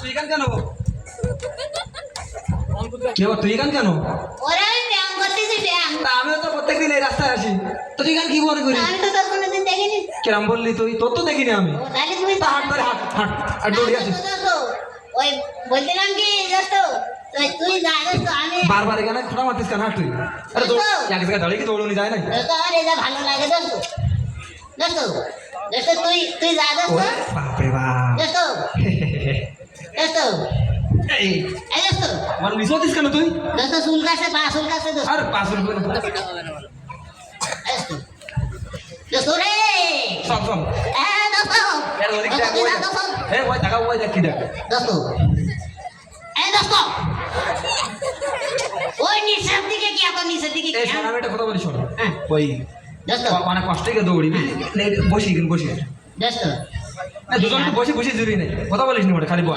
তুই এখান কেন কে তুই এখান কেন? ওরা ব্যায়াম করতেছি ব্যায়াম। আমিও তো প্রত্যেকদিন এই রাস্তায় আসি। তো তুই এখান কি মনে করি আমি তো তোর কোনোদিন দেখিনি। কিরাম বললি তুই? তোর তো দেখিনি আমি। তাহলে তুমি হাট ধরে হাট হাট আর দৌড়ি আসিস। ওই বলছিলাম কি দোস্ত তুই তুই যা আমি বারবার এখানে খোঁড়া মারতিস কেন? হাট তুই। আরে দৌড় এক জায়গায় দাঁড়িয়ে কি দৌড়নি যায় না দোস্ত আমার এটা ভালো লাগে দোস্ত। দোস্ত দোস্ত তুই তুই যা দোস্ত। বাপরে বাপ দোস্ত দোস্ত এই এই দোস্ত। আমার মিস হতিস কেন তুই? দোস্ত চুল কাছে পা চুল কাছে দোস্ত। আর রে। সব সব এ দোস্ত। এর ওদিক দেখ ওই এ ওই দেখা ওই দেখ কি দেখ। দোস্ত। এই দোস্ত। ওই নিচের দিকে কি এখন নিচের দিকে কি? শোন আমি একটা কথা বলি শোন। হ্যাঁ। ওই দোস্ত। অনেক কষ্ট করে দৌড়ি বসি কিন্তু বসি। দোস্ত। দুজন তো বসে বসে জুড়ি নেই কথা বলিস নি খালি বল।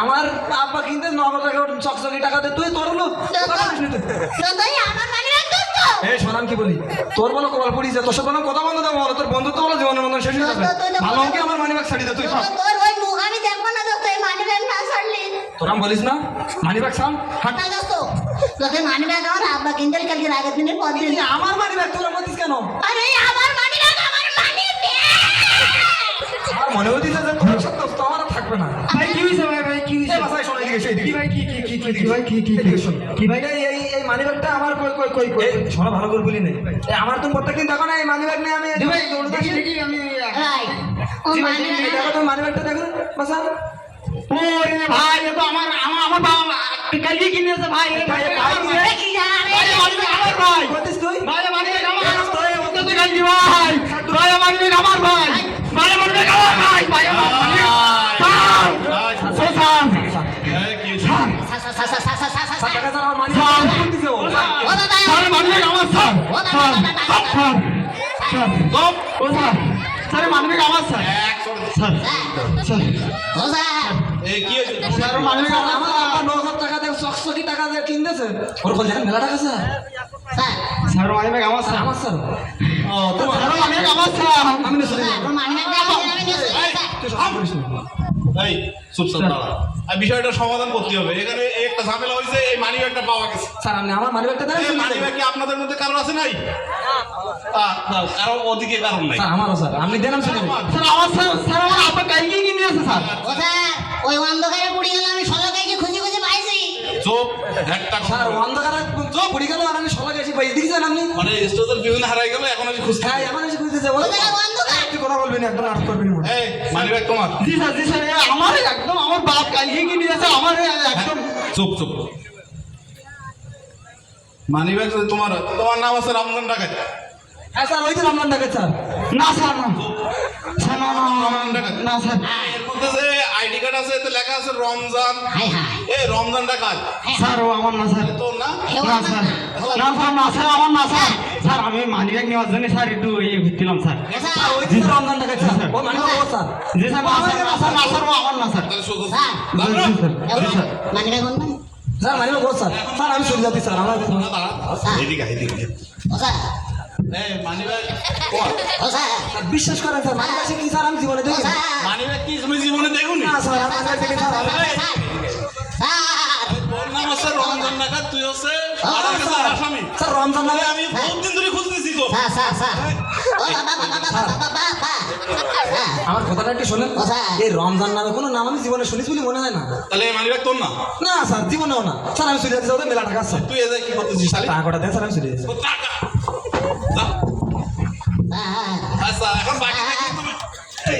আমার আব্বা কিনতে নগদ টাকা চকচকি টাকা দে তুই তোর হলো। হ্যাঁ সোনাম কি বলি? তোর বলো কপাল পড়িয়েছে তোর সাথে কথা বন্ধ দেবো বলো তোর বন্ধুত্ব বলো জীবনের মতন শেষ হয়ে যাবে। ভালো অঙ্কে আমার মানিব্যাগ ছাড়ি দে তুই সব আমি দেখব না দোস্ত এই মানিব্যাগ না ছাড়লি। তোরা বলিস না? মানিব্যাগ ছাড়। হাট। না দোস্ত তোকে মানিব্যাগ আমার আব্বা কিনতে কালকে আগের দিনের পর দিন। আমার মানিব্যাগ তোরা মতিস কেন? আরে আমার মনে হচ্ছে যে তোর সাথে দোস্ত আমার আর থাকবে না। ভাই কি হয়েছে ভাই? ভাই কি হয়েছে বাসায় শোন এদিকে এসে কি ভাই কি কি কি কি কি ভাই কি কি কি শোন। কি ভাই? এই এই এই মানি ব্যাগটা আমার কই কই কই কই? শোনো ভালো করে বলি নাই এই আমার তুমি প্রত্যেকদিন দেখো না এই মানি ব্যাগ নিয়ে আমি ভাই দেখি আমি ভাই ও জি ভাই, মানি জি ভাই, ব্যাগ দেখো তুমি মানি ব্যাগটা দেখো বাসা। ওরে ভাই এ তো আমার আমার আমার বাবা কালকে কিনেছে ভাই ভাই ভাই ভাই, কি ভাই মানি আমার ভাই। বলতিস তুই? ভাই মানি আমার। ভাই তো ভাই। ভাই আমার ভাই ভাই আমার ভাই মানবিক আমার স্যার স্যার স্যার এই কি স্যার মানবিক আমার ন হাজার টাকা দিয়ে চকচকি টাকা দিয়ে কিনতেছে ওর বলছেন মেলা টাকা স্যার স্যার মানবিক আমার স্যার আমার স্যার। আমি না শুনি ও মানি ব্যাগ আমি নিয়ে এসেছি তুই সব করিস না এই চুপ দাঁড়া। আর বিষয়টা সমাধান করতে হবে। এখানে একটা ঝামেলা হয়েছে এই মানি ব্যাগটা পাওয়া গেছে। স্যার আপনি আমার মানি ব্যাগটা দেন মানি ব্যাগ কি আপনাদের মধ্যে কারণ আছে নাই? আহ, ওদিকে কারণ নাই। স্যার আমারও স্যার। আপনি দেন আমি স্যার আমার স্যার স্যার আমার আব্বা কালকে কিনে আছে স্যার ও স্যার। ওই অন্ধকারে পড়ে গেল আমি সলকাইকে খুঁজে খুঁজে পাইছি। চুপ একটা স্যার অন্ধকারে পড়ে গেল আর আমি সবাই ভাই দেখি যান আপনি মানে স্টোজের বিভিন্ন হারাই গেল এখন আমি খুঁজতে হ্যাঁ এখন ও জায়গা অন্ধকার তুই কথা বলবি না একদম আটক করবি না এই মানি ব্যাগ তোমার জি স্যার জি স্যার আমার একদম আমার বাপ কালকে কিনে আছে আমার একদম চুপ চুপ মানি ব্যাগ তোমার তোমার নাম আছে রমজান ডাকাত হ্যাঁ স্যার ওই তো রমজান ডাকে স্যার না স্যার না স্যার না না না, ডাকাত স্যার এর মধ্যে আছে এতে লেখা আছে রমজান। হাই হাই এই রমজান ডাকাত স্যার ও আমার না স্যার। তোর না? না স্যার। না স্যার না স্যার আমার না স্যার। স্যার আমি মানি ব্যাগ নেওয়ার জন্য স্যার একটু ইয়ে ঘুরছিলাম স্যার। স্যার ওই তো রমজান ডাকে স্যার। ও মানে ও স্যার জি স্যার না স্যার না স্যার না স্যার আমার না স্যার। স্যার। জি জি, sir sir. Money bag sir মানে স্যার। স্যার আমি চলে যাচ্ছি স্যার আমার এদিকে এদিকে। স্যার। বিশ্বাস করেন স্যার মানি কি স্যার আমি জীবনে দেখি মানি কি তুমি জীবনে দেখুন? না স্যার আমার কাছে স্যার হ্যাঁ। আমার কথাটা একটু শোনেন। এই রমজান নামে কোনো নাম আমি জীবনে শুনিস বলে মনে হয় না। তাহলে মানি তোর না? না স্যার জীবনেও না। স্যার আমি চলে যাচ্ছি মেলা টাকা স্যার তুই কি করতেছিস টাকাটা দেন স্যার আমি এখন বাকি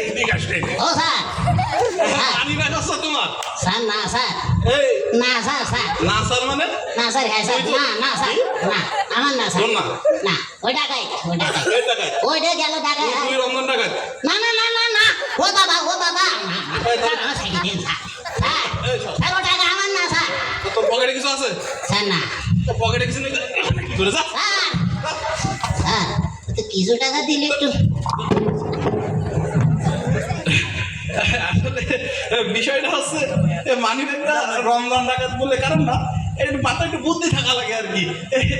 এদিকে আসো, ও স্যার। হচ্ছে তোমার? স্যার না স্যার। এই। না স্যার স্যার। না স্যার মানে? না স্যার হ্যাঁ স্যার। না না স্যার। না আমার না স্যার। না? না ওই টাকাই ওই টাকাই এই টাকায় ওইটা গেল টাকা তুই রমজান ডাকাত না না না না ও বাবা ও বাবা। স্যার, আমার সাইকেল দিন, স্যার। স্যার, স্যার, ও টাকা আমার না স্যার। তোর পকেটে কিছু আছে? স্যার না। তোর পকেটে কিছু নেই যা। স্যার কিছু টাকা দিলে একটু আসলে বিষয়টা হচ্ছে মানি ব্যাগটা রমজান ডাকাত বলে কারণ না একটু মাথায় একটু বুদ্ধি থাকা লাগে আর কি।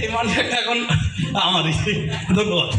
এই মানি ব্যাগটা এখন আমারই ধন্যবাদ।